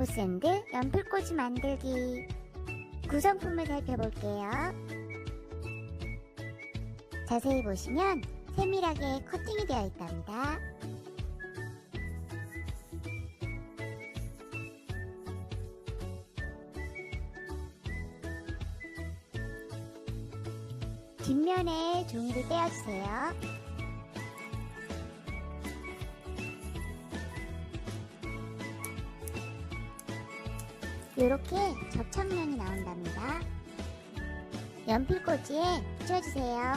고샌드 연필꽂이 만들기 구성품을 살펴볼게요. 자세히 보시면 세밀하게 커팅이 되어 있답니다. 뒷면에 종이를 떼어주세요. 이렇게 접착면이 나온답니다. 연필꽂이에 붙여주세요.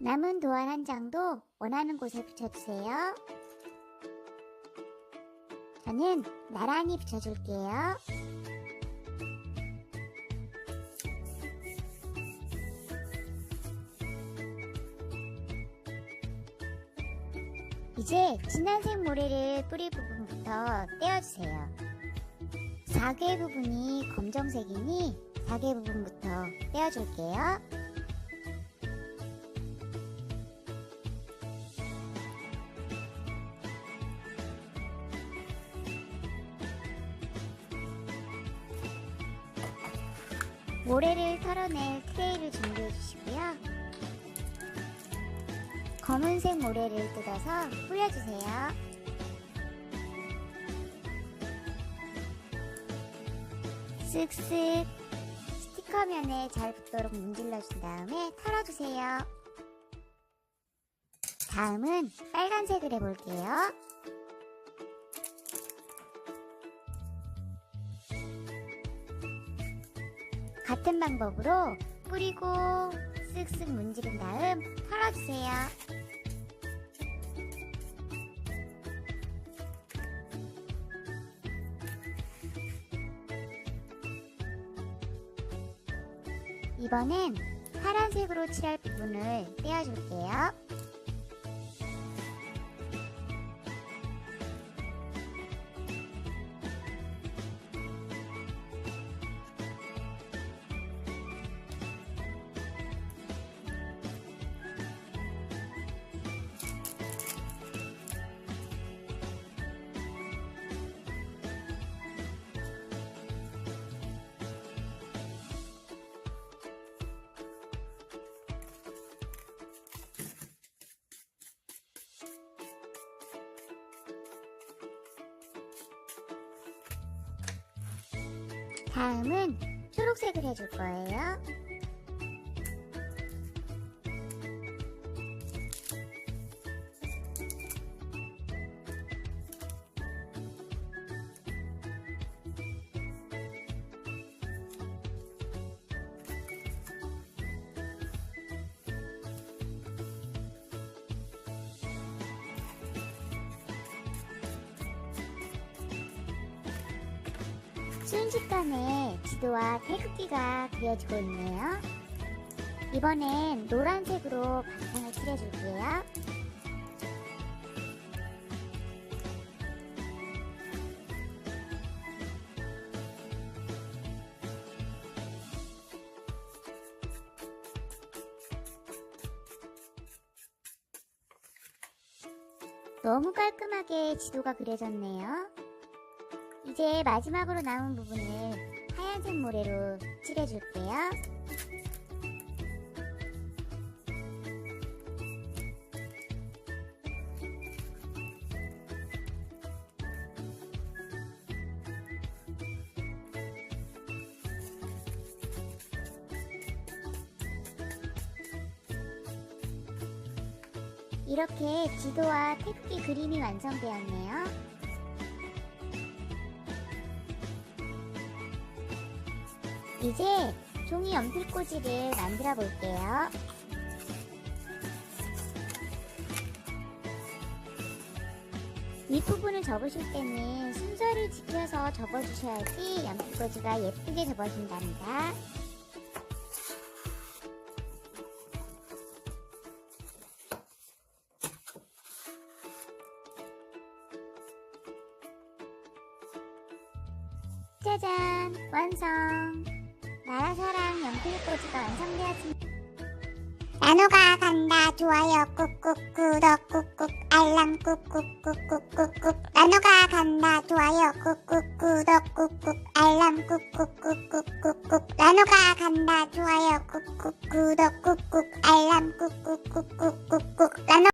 남은 도안 한 장도 원하는 곳에 붙여주세요. 저는 나란히 붙여줄게요. 이제 진한색 모래를 뿌리 부분부터 떼어주세요. 사계 부분이 검정색이니 사계 부분부터 떼어줄게요. 모래를 털어낼 트레이를 준비해 주시고요. 검은색 모래를 뜯어서 뿌려주세요. 쓱쓱 스티커면에 잘 붙도록 문질러 준 다음에 털어주세요. 다음은 빨간색을 해볼게요. 같은 방법으로 뿌리고 쓱쓱 문지른 다음 털어주세요. 이번엔 파란색으로 칠할 부분을 떼어줄게요. 다음은 초록색을 해줄 거예요. 순식간에 지도와 태극기가 그려지고 있네요. 이번엔 노란색으로 바탕을 칠해줄게요. 너무 깔끔하게 지도가 그려졌네요. 이제 마지막으로 남은 부분을 하얀색 모래로 칠해줄게요. 이렇게 지도와 태극기 그림이 완성되었네요. 이제 종이 연필꽂이를 만들어 볼게요. 윗부분을 접으실 때는 순서를 지켜서 접어주셔야지 연필꽂이가 예쁘게 접어진답니다. 짜잔 완성 나라사랑 연필꽂이가 완성되었습니다. 나노가 간다. 좋아요. 꾹꾹 구독 꾹꾹 알람 꾹꾹 꾹꾹 꾹꾹. 나노가 간다. 좋아요. 꾹꾹 구독 꾹꾹 알람 꾹꾹 꾹꾹 꾹꾹. 나노가 간다. 좋아요. 꾹꾹 구독 꾹꾹 알람 꾹꾹 꾹꾹 꾹꾹. 나노